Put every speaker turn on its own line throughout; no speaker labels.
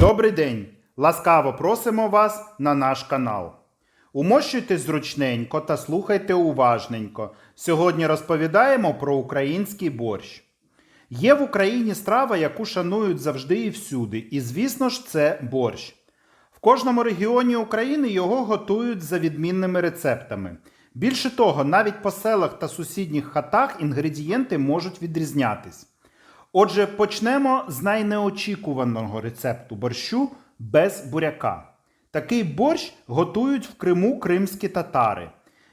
Добрий день! Ласкаво просимо вас на наш канал. Умощуйтесь зручненько та слухайте уважненько. Сьогодні розповідаємо про український борщ. Є в Україні страва, яку шанують завжди і всюди, і звісно ж, це борщ. В кожному регіоні України його готують за відмінними рецептами. Більше того, навіть по селах та сусідніх хатах інгредієнти можуть відрізнятись. Отже, почнемо з найнеочікуваного рецепту борщу без буряка. Такий борщ готують в Криму кримські татари.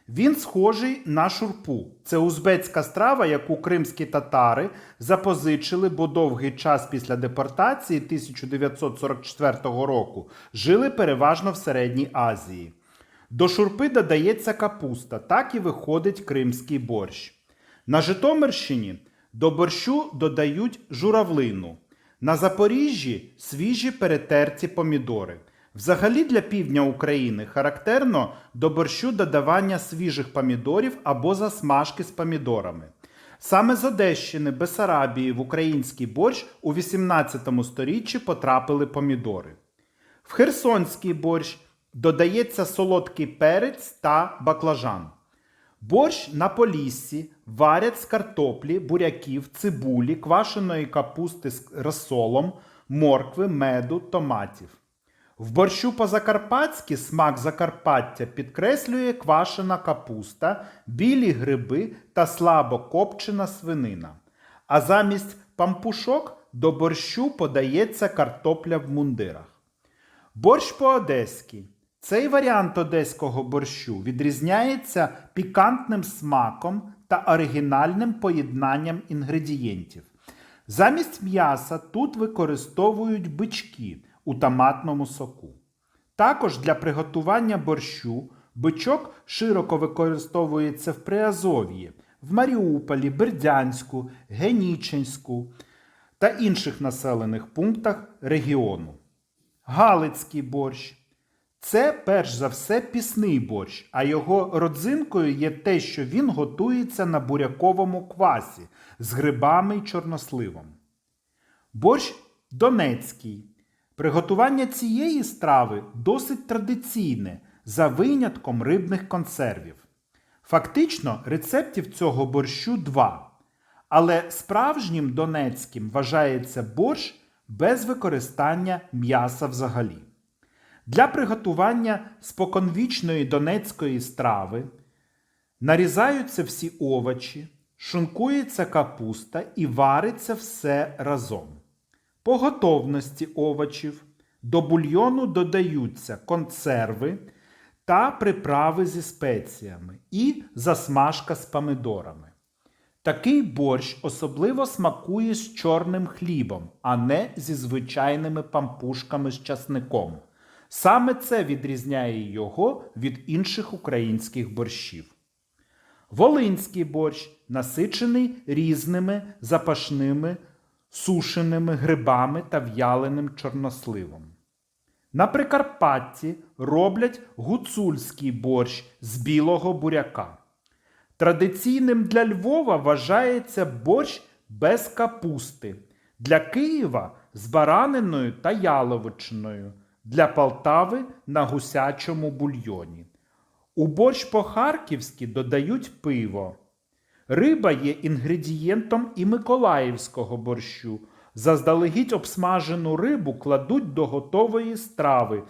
Він схожий на шурпу. Це узбецька страва, яку кримські татари запозичили, бо довгий час після депортації 1944 року жили переважно в Середній Азії. До шурпи додається капуста, так і виходить кримський борщ. На Житомирщині до борщу додають журавлину. На Запоріжжі свіжі перетерті помідори. Взагалі для півдня України характерно до борщу додавання свіжих помідорів або засмажки з помідорами. Саме з Одещини, Бесарабії в український борщ у 18 сторіччі потрапили помідори. В херсонський борщ додається солодкий перець та баклажан. Борщ на поліссі варять з картоплі, буряків, цибулі, квашеної капусти з розсолом, моркви, меду, томатів. В борщу по-закарпатськи смак Закарпаття підкреслює квашена капуста, білі гриби та слабо копчена свинина. А замість пампушок до борщу подається картопля в мундирах. Борщ по-одеськи. Цей варіант одеського борщу відрізняється пікантним смаком та оригінальним поєднанням інгредієнтів. Замість м'яса тут використовують бички у томатному соку. Також для приготування борщу бичок широко використовується в Приазов'ї, в Маріуполі, Бердянську, Генічинську та інших населених пунктах регіону. Галицький борщ. Це перш за все пісний борщ, а його родзинкою є те, що він готується на буряковому квасі з грибами й чорносливом. Борщ донецький. Приготування цієї страви досить традиційне, за винятком рибних консервів. Фактично, рецептів цього борщу два. Але справжнім донецьким вважається борщ без використання м'яса взагалі. Для приготування споконвічної донецької страви нарізаються всі овочі, шункується капуста і вариться все разом. По готовності овочів до бульйону додаються консерви та приправи зі спеціями і засмажка з помидорами. Такий борщ особливо смакує з чорним хлібом, а не зі звичайними пампушками з часником. Саме це відрізняє його від інших українських борщів. Волинський борщ насичений різними запашними сушеними грибами та в'яленим чорносливом. На Прикарпатті роблять гуцульський борщ з білого буряка. Традиційним для Львова вважається борщ без капусти, для Києва з бараниною та яловичиною, для Полтави на гусячому бульйоні. У борщ по-харківськи додають пиво. Риба є інгредієнтом і миколаївського борщу. Заздалегідь обсмажену рибу кладуть до готової страви.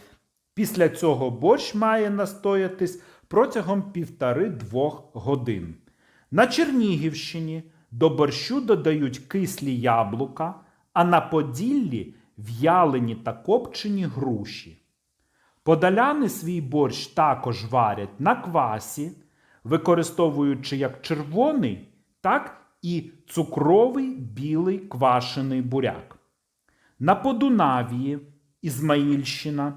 Після цього борщ має настоятись протягом півтори-двох годин. На Чернігівщині до борщу додають кислі яблука, а на Поділлі в'ялені та копчені груші. Подаляни свій борщ також варять на квасі, використовуючи як червоний, так і цукровий білий квашений буряк. На Подунавії, Ізмаїльщина,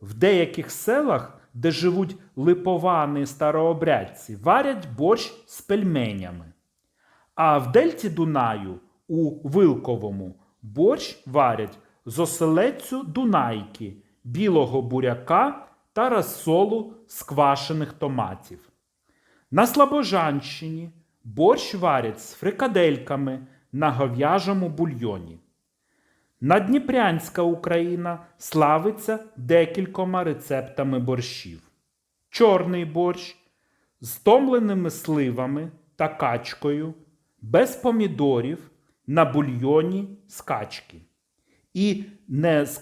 в деяких селах, де живуть липовани старообрядці, варять борщ з пельменями. А в Дельті Дунаю у Вилковому борщ варять з оселецю Дунайки, білого буряка та розсолу з квашених томатів. На Слобожанщині борщ варять з фрикадельками на гов'яжому бульйоні. Надніпрянська Україна славиться декількома рецептами борщів. Чорний борщ з томленими сливами та качкою, без помідорів на бульйоні з качки і не з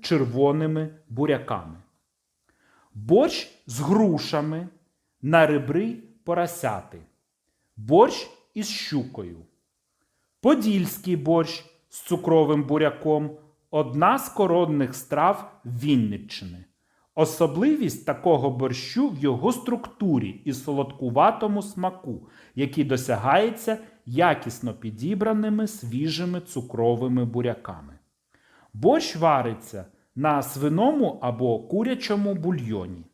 червоними буряками. Борщ з грушами на ребри поросяти. Борщ із щукою. Подільський борщ з цукровим буряком одна з коронних страв Вінниччини. Особливість такого борщу в його структурі і солодкуватому смаку, який досягається якісно підібраними свіжими цукровими буряками. Борщ вариться на свиному або курячому бульйоні.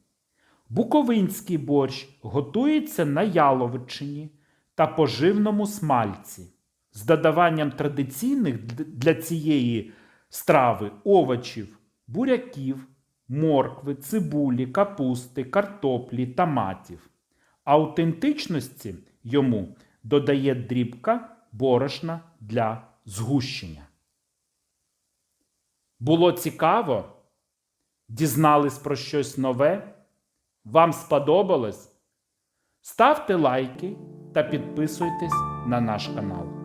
Буковинський борщ готується на яловичині та поживному смальці з додаванням традиційних для цієї страви овочів, буряків, моркви, цибулі, капусти, картоплі, томатів. Аутентичності йому додає дрібка борошна для згущення. Було цікаво? Дізнались про щось нове? Вам сподобалось? Ставте лайки та підписуйтесь на наш канал.